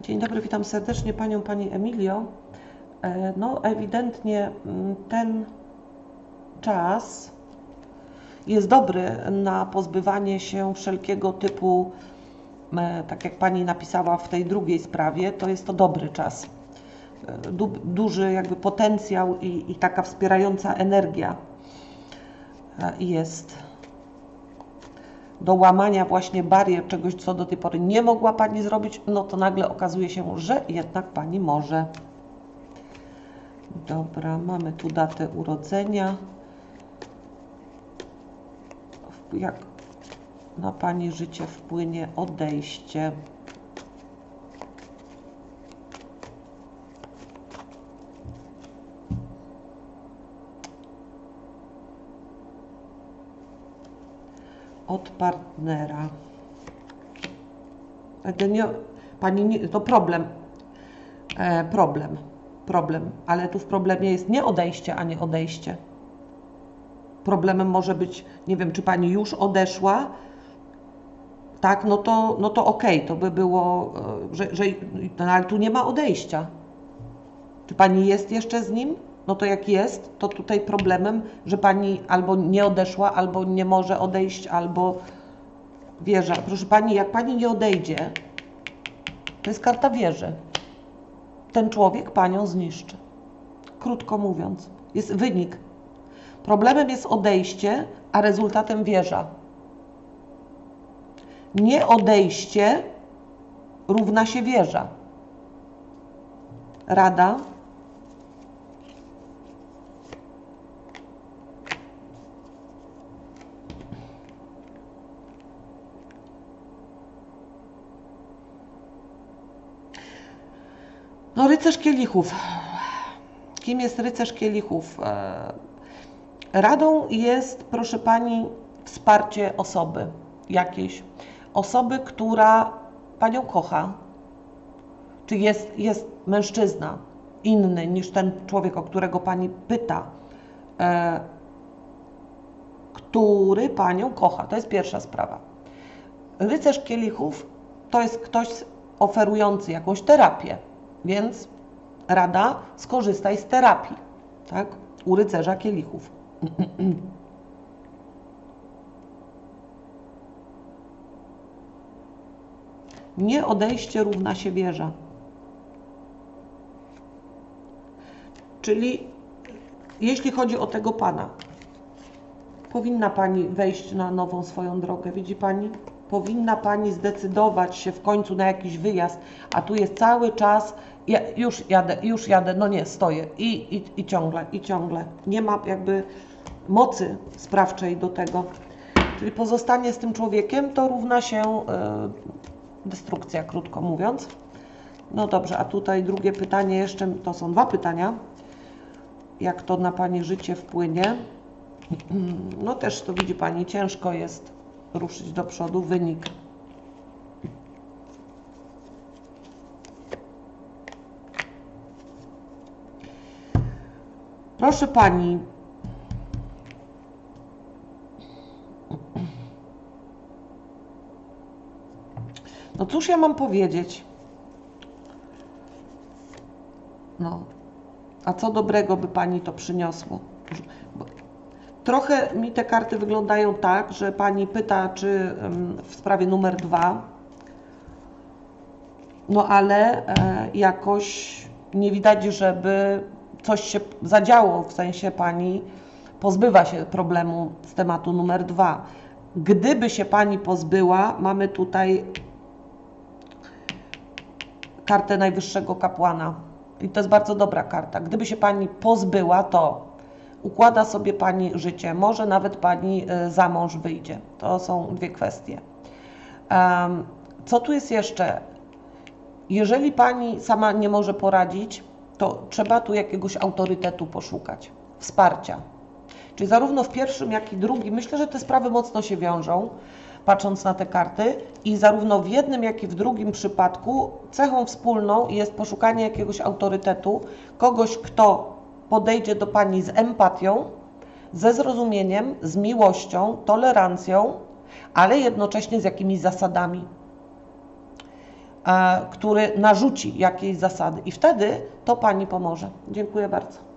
Dzień dobry, witam serdecznie Panią, Pani Emilio. E, No, ewidentnie mm, ten czas jest dobry na pozbywanie się wszelkiego typu, e, tak jak Pani napisała w tej drugiej sprawie, to jest to dobry czas. E, Du, duży jakby potencjał i, i taka wspierająca energia jest do łamania właśnie barier, czegoś, co do tej pory nie mogła Pani zrobić, no to nagle okazuje się, że jednak Pani może. Dobra, mamy tu datę urodzenia. Jak na Pani życie wpłynie odejście? Od partnera. Ale Nie, pani nie, to problem. E, problem. Problem. Ale tu w problemie jest nie odejście, a nie odejście. Problemem może być, nie wiem, czy pani już odeszła, tak, no to, no to okej, to by było, e, że, że no, ale tu nie ma odejścia. Czy pani jest jeszcze z nim? No to jak jest, to tutaj problemem, że pani albo nie odeszła, albo nie może odejść, albo wieża. Proszę pani, jak pani nie odejdzie, to jest karta wieży. Ten człowiek panią zniszczy. Krótko mówiąc, jest wynik. Problemem jest odejście, a rezultatem wieża. Nie odejście równa się wieża. Rada. No, rycerz kielichów. Kim jest rycerz kielichów? E, Radą jest, proszę pani, wsparcie osoby jakiejś. Osoby, która panią kocha. Czy jest, jest mężczyzna inny niż ten człowiek, o którego pani pyta, e, który panią kocha? To jest pierwsza sprawa. Rycerz kielichów to jest ktoś oferujący jakąś terapię, więc rada skorzystaj z terapii, tak? U rycerza kielichów. Nie odejście równa się wieża. Czyli jeśli chodzi o tego pana, powinna pani wejść na nową swoją drogę, widzi pani? Powinna pani zdecydować się w końcu na jakiś wyjazd, a tu jest cały czas, ja już jadę, już jadę, no nie, stoję i, i, i ciągle, i ciągle. Nie ma jakby mocy sprawczej do tego. Czyli pozostanie z tym człowiekiem to równa się e, destrukcja, krótko mówiąc. No dobrze, a tutaj drugie pytanie jeszcze, to są dwa pytania. Jak to na Pani życie wpłynie? No też to widzi Pani, ciężko jest ruszyć do przodu, wynik. Proszę Pani, no cóż ja mam powiedzieć? No, a co dobrego by Pani to przyniosło? Trochę mi te karty wyglądają tak, że Pani pyta, czy w sprawie numer dwa, no ale e, jakoś nie widać, żeby coś się zadziało, w sensie Pani pozbywa się problemu z tematu numer dwa. Gdyby się Pani pozbyła, mamy tutaj kartę najwyższego kapłana. I to jest bardzo dobra karta. Gdyby się Pani pozbyła, to układa sobie Pani życie. Może nawet Pani y, za mąż wyjdzie. To są dwie kwestie. Co tu jest jeszcze? Jeżeli Pani sama nie może poradzić, to trzeba tu jakiegoś autorytetu poszukać, wsparcia. Czyli zarówno w pierwszym, jak i drugim, myślę, że te sprawy mocno się wiążą, patrząc na te karty, i zarówno w jednym, jak i w drugim przypadku cechą wspólną jest poszukanie jakiegoś autorytetu, kogoś, kto podejdzie do Pani z empatią, ze zrozumieniem, z miłością, tolerancją, ale jednocześnie z jakimiś zasadami. e, który narzuci jakieś zasady i wtedy to Pani pomoże. Dziękuję bardzo.